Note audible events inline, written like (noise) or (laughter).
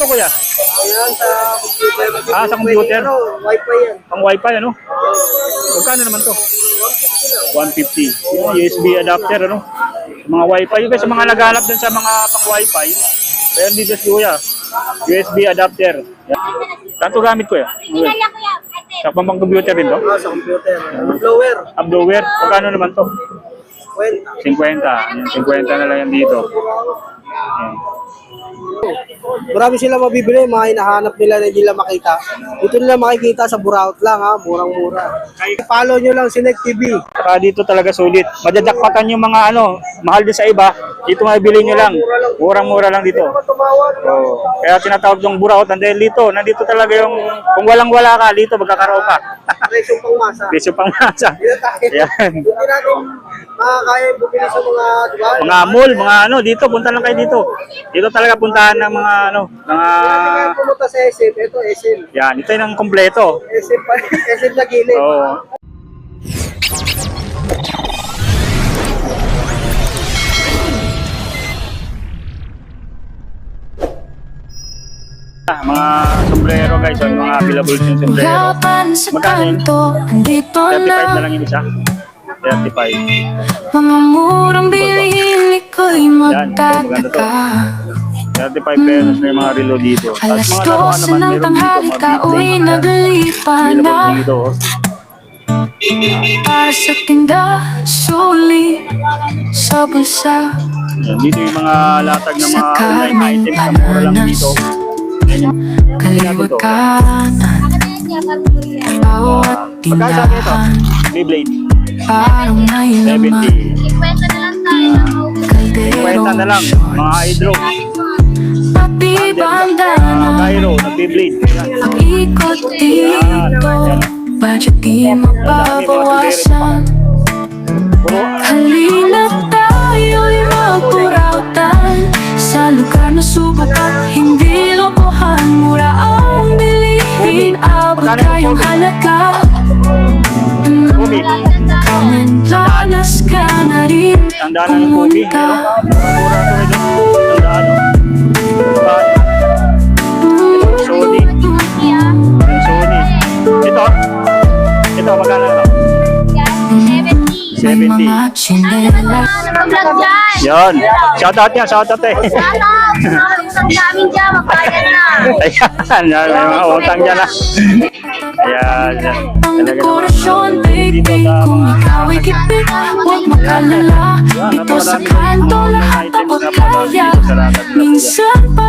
to kuya? Ayan, sa computer. Ah, sa computer? Pero, wifi yan. Pang wifi ano? Magkano naman to? 150. Yung USB adapter ano? Mga wifi. Yung sa mga naghahanap dun sa mga pang wifi, meron dito si kuya. USB adapter. Saan to gamit ko ya? Sa pang computer din to? Ah, sa computer. Blower. Up blower. Magkano naman to? Kwenta. 50. Yan, 50 na lang yan dito. Yan. Marami sila mabibili, mga hinahanap nila na hindi nila makita. Dito nila makikita sa Buraut lang ha, murang-mura. Follow nyo lang si Nick TV. Saka dito talaga sulit. Madadakpatan yung mga ano, mahal din sa iba. Dito mabili nyo lang. Murang-mura lang dito. Oo. Kaya tinatawag yung buraot dahil dito. Nandito talaga yung, kung walang-wala ka, dito magkakaroon ka. (laughs) Presyong pangmasa. Presyo pang masa. Dito tayo. Yan. Hindi natin makakaya bumili sa mga, di ba? Mga mall, mga ano, dito, punta lang kayo dito. Dito talaga puntahan ng mga ano, mga... Kaya pumunta sa SM, ito SM. Yan, ito yung kompleto. SM pa, (laughs) SM na gilid. Oo. Ah, mga sombrero guys, yung mga available yung sombrero. Magkano yun? kanto, andito 35 na lang yung isa. 35. Mga murang bilhin ko'y magtataka 35 pesos na yung mga relo dito. Alas mga laruan 12 naman, ng tanghali ka, uwi plate. nagalipan na oh. Para sa tinda, sulit sa bulsa dito yung mga latag ng mga online items na mura lang dito. Kaliwag kanan Bawat tindahan Beyblade. Parang may 70. laman Kaldero 50 na lang. Mga hydro. Pati bandana Cairo, nag-Beyblade. Yan. Ang ikot dito Budget di mababawasan Halina tayo'y magpurautan Sa lugar na subok at hindi kayong halaga Umi. Kamentanas ka na rin Tandaan na ng Umi. pumunta May 70. mga tsinelas Nag-vlog dyan! Yan. Shout out yan, shout out eh. Ano? Utang namin dyan, magbayad na! Ayan, yan, may mga utang dyan ah. Ayan, yan. Ang Talaga naman, dekorasyon, baby dito sa Kung mga- ikaw ay kipit, huwag makalala Ito sa kanto, lahat abot kaya Minsan pa